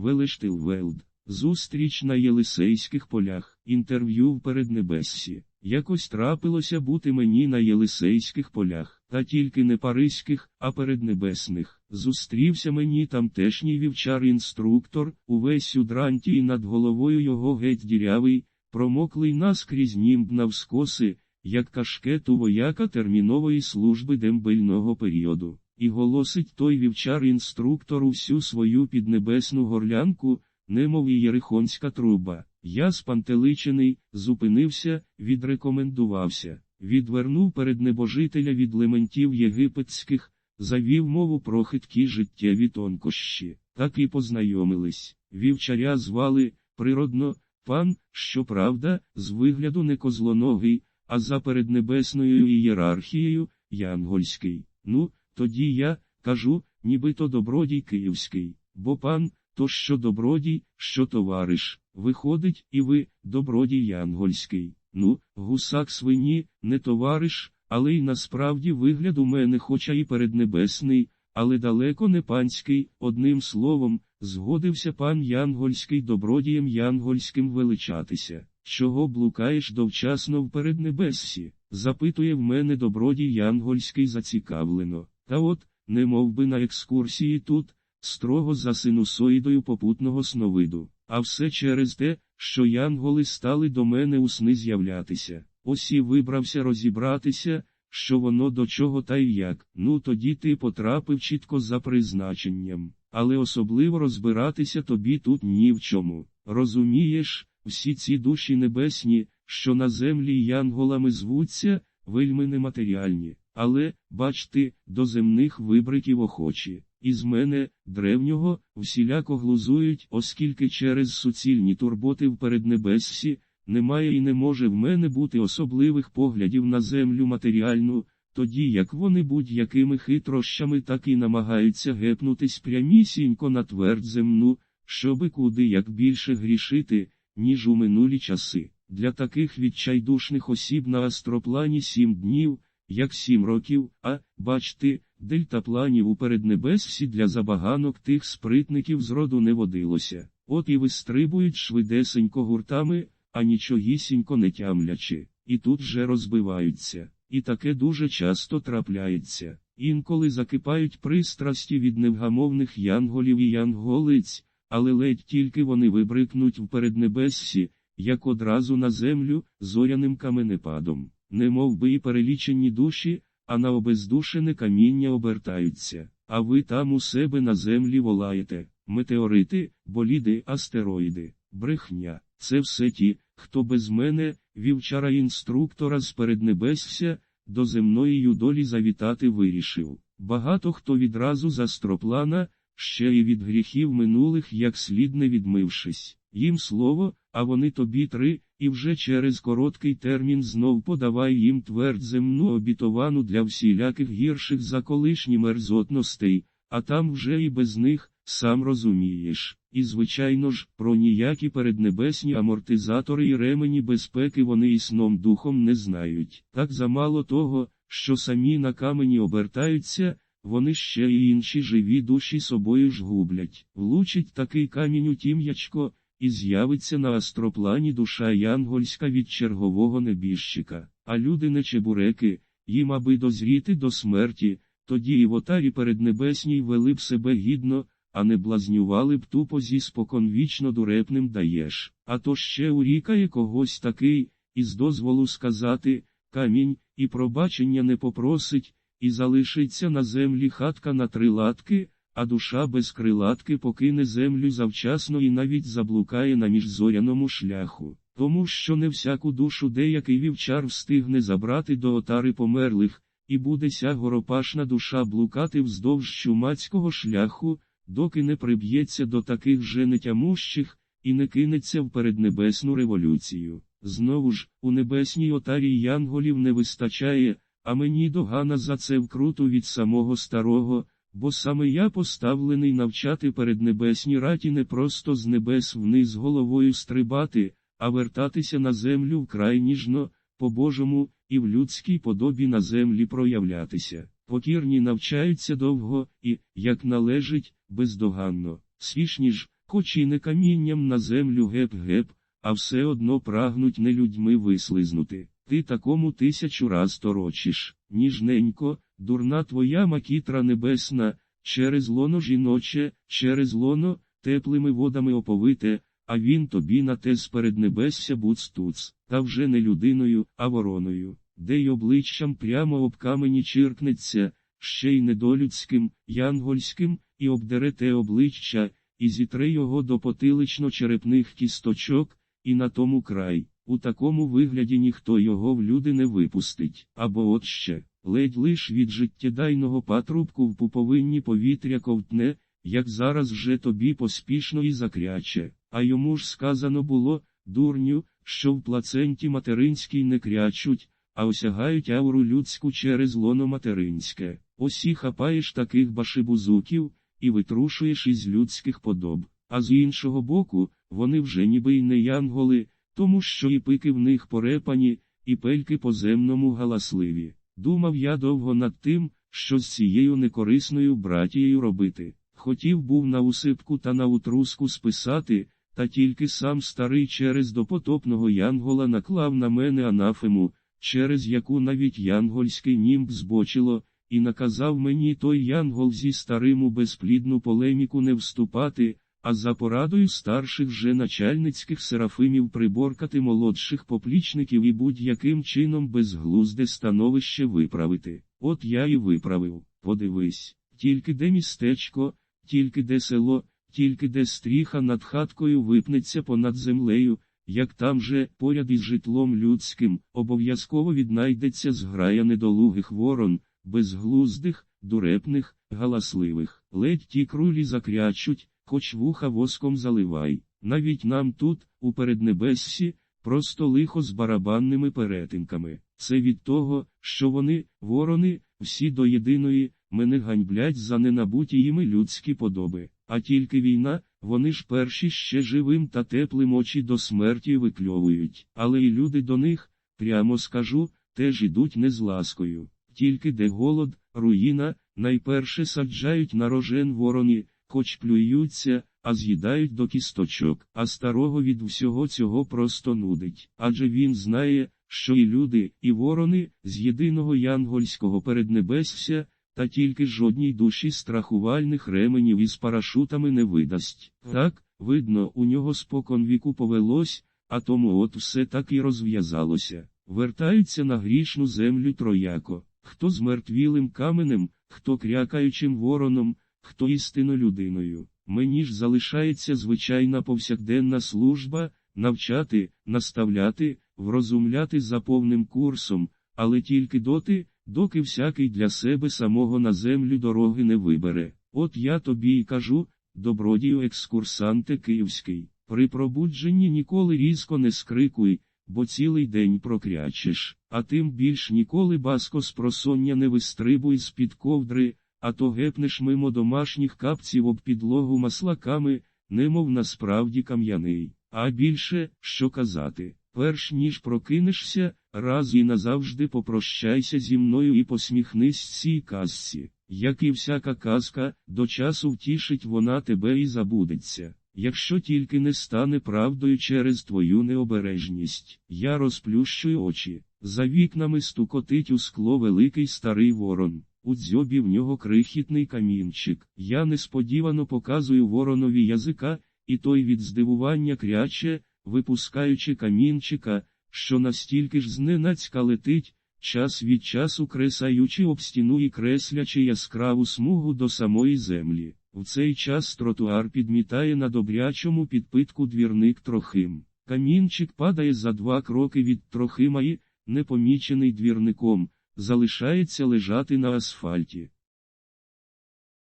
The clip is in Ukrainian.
Велештилвелд. Зустріч на Єлисейських полях, інтерв'ю в Переднебессі. Якось трапилося бути мені на Єлисейських полях, та тільки не паризьких, а переднебесних. Зустрівся мені тамтешній вівчар-інструктор, увесь у дранті і над головою його геть дірявий, промоклий наскрізь німб навскоси, як кашкет у вояка термінової служби дембельного періоду. І голосить той вівчар-інструктор усю свою піднебесну горлянку, немов і єрихонська труба. Я спантеличений, зупинився, відрекомендувався, відвернув перед небожителя від лементів єгипетських, завів мову про хиткі життєві тонкощі, так і познайомились. Вівчаря звали, природно, пан, щоправда, з вигляду не козлоногий, а за переднебесною ієрархією, янгольський. Ну, тоді я, кажу, нібито добродій київський, бо пан, то що добродій, що товариш, виходить, і ви, добродій янгольський. Ну, гусак свині, не товариш, але й насправді вигляд у мене хоча і переднебесний, але далеко не панський, одним словом, згодився пан Янгольський добродієм Янгольським величатися. Чого блукаєш довчасно в переднебессі? запитує в мене добродій Янгольський зацікавлено. Та от, не мов би на екскурсії тут, строго за синусоїдою попутного сновиду, а все через те, що янголи стали до мене у сни з'являтися. Ось і вибрався розібратися, що воно до чого та й як. Ну тоді ти потрапив чітко за призначенням, але особливо розбиратися тобі тут ні в чому. Розумієш, всі ці душі небесні, що на землі янголами звуться, вельми нематеріальні, але, бачти, до земних вибриків охочі. Із мене, древнього, всіляко глузують, оскільки через суцільні турботи в переднебессі, немає і не може в мене бути особливих поглядів на землю матеріальну, тоді як вони будь-якими хитрощами так і намагаються гепнутись прямісінько на твердь земну, щоби куди як більше грішити, ніж у минулі часи. Для таких відчайдушних осіб на астроплані сім днів, як сім років, а, бачте, дельтапланів у переднебессі для забаганок тих спритників зроду не водилося. От і вистрибують швидесенько гуртами, а нічогісінько не тямлячи, і тут же розбиваються. І таке дуже часто трапляється. Інколи закипають пристрасті від невгамовних янголів і янголиць, але ледь тільки вони вибрикнуть в переднебессі, як одразу на землю, зоряним каменепадом, не мов би і перелічені душі, а на обездушене каміння обертаються, а ви там у себе на землі волаєте, метеорити, боліди, астероїди, брехня, це все ті, хто без мене, вівчара інструктора з переднебесся, до земної юдолі завітати вирішив. Багато хто відразу за строплана, ще й від гріхів минулих як слід не відмившись, їм слово, а вони тобі три, і вже через короткий термін знов подавай їм твердь земну обітовану для всіляких гірших за колишні мерзотностей, а там вже і без них, сам розумієш. І, звичайно ж, про ніякі переднебесні амортизатори і ремені безпеки вони і сном духом не знають. Так замало того, що самі на камені обертаються, вони ще й інші живі душі собою ж гублять. Влучить такий камінь у тім'ячко, і з'явиться на астроплані душа янгольська від чергового небіжчика, а люди не чебуреки, їм аби дозріти до смерті, тоді і в отарі переднебесній вели б себе гідно, а не блазнювали б тупо зі споконвічно дурепним даєш. А то ще урікає когось такий, із дозволу сказати, камінь, і пробачення не попросить, і залишиться на землі хатка на три латки, а душа без крилатки покине землю завчасно і навіть заблукає на міжзоряному шляху, тому що не всяку душу деякий вівчар встигне забрати до отари померлих, і буде ся горопашна душа блукати вздовж чумацького шляху, доки не приб'ється до таких же нетямущих, і не кинеться в переднебесну революцію. Знову ж, у небесній отарі янголів не вистачає, а мені догана за це вкруту від самого старого. Бо саме я поставлений навчати переднебесні раті не просто з небес вниз головою стрибати, а вертатися на землю вкрай ніжно, по-божому, і в людській подобі на землі проявлятися. Покірні навчаються довго і, як належить, бездоганно. Свішні ж, хоч і не камінням на землю геп-геп, а все одно прагнуть не людьми вислизнути. Ти такому тисячу раз торочиш, ніжненько, дурна твоя макітра небесна, через лоно жіноче, через лоно, теплими водами оповите, а він тобі на те сперед небесся буц-туц, та вже не людиною, а вороною, де й обличчям прямо об камені чиркнеться, ще й недолюдським, янгольським, і обдере те обличчя, і зітре його до потилично-черепних кісточок, і на тому край. У такому вигляді ніхто його в люди не випустить. Або от ще, ледь лиш від життєдайного патрубку в пуповинні повітря ковтне, як зараз вже тобі поспішно і закряче. А йому ж сказано було, дурню, що в плаценті материнській не крячуть, а осягають ауру людську через лоно материнське. Осі хапаєш таких башибузуків, і витрушуєш із людських подоб. А з іншого боку, вони вже ніби й не янголи, тому що і пики в них порепані, і пельки по земному галасливі. Думав я довго над тим, що з цією некорисною братією робити. Хотів був на усипку та на утруску списати, та тільки сам старий через допотопного янгола наклав на мене анафему, через яку навіть янгольський німб збочило, і наказав мені той янгол зі старим у безплідну полеміку не вступати, а за порадою старших же начальницьких серафимів приборкати молодших поплічників і будь-яким чином безглузде становище виправити. От я і виправив, подивись, тільки де містечко, тільки де село, тільки де стріха над хаткою випнеться понад землею, як там же, поряд із житлом людським, обов'язково віднайдеться зграя недолугих ворон, безглуздих, дурепних, галасливих, ледь ті крулі закрячуть, хоч вуха воском заливай. Навіть нам тут, у переднебессі, просто лихо з барабанними перетинками. Це від того, що вони, ворони, всі до єдиної, мене ганьблять за ненабуті їми людські подоби. А тільки війна, вони ж перші ще живим та теплим очі до смерті викльовують. Але і люди до них, прямо скажу, теж ідуть не з ласкою. Тільки де голод, руїна, найперше саджають на рожен ворони, хоч плюються, а з'їдають до кісточок, а старого від всього цього просто нудить. Адже він знає, що і люди, і ворони з єдиного янгольського переднебесся, та тільки жодній душі страхувальних ременів із парашутами не видасть. Так, видно, у нього спокон віку повелось, а тому от все так і розв'язалося. Вертаються на грішну землю трояко, хто з мертвілим каменем, хто крякаючим вороном, хто істинно людиною. Мені ж залишається звичайна повсякденна служба, навчати, наставляти, врозумляти за повним курсом, але тільки доти, доки всякий для себе самого на землю дороги не вибере. От я тобі й кажу, добродію екскурсанте київський, при пробудженні ніколи різко не скрикуй, бо цілий день прокрячеш, а тим більш ніколи баско з просоння не вистрибуй з-під ковдри, а то гепнеш мимо домашніх капців об підлогу маслаками, немов насправді кам'яний. А більше, що казати, перш ніж прокинешся, раз і назавжди попрощайся зі мною і посміхнись цій казці. Як і всяка казка, до часу втішить вона тебе і забудеться. Якщо тільки не стане правдою через твою необережність, я розплющую очі. За вікнами стукотить у скло великий старий ворон. У дзьобі в нього крихітний камінчик. Я несподівано показую воронові язика, і той від здивування кряче, випускаючи камінчика, що настільки ж зненацька летить, час від часу кресаючи об стіну і креслячи яскраву смугу до самої землі. В цей час тротуар підмітає на добрячому підпитку двірник трохим. Камінчик падає за два кроки від трохима і, непомічений двірником, залишається лежати на асфальті.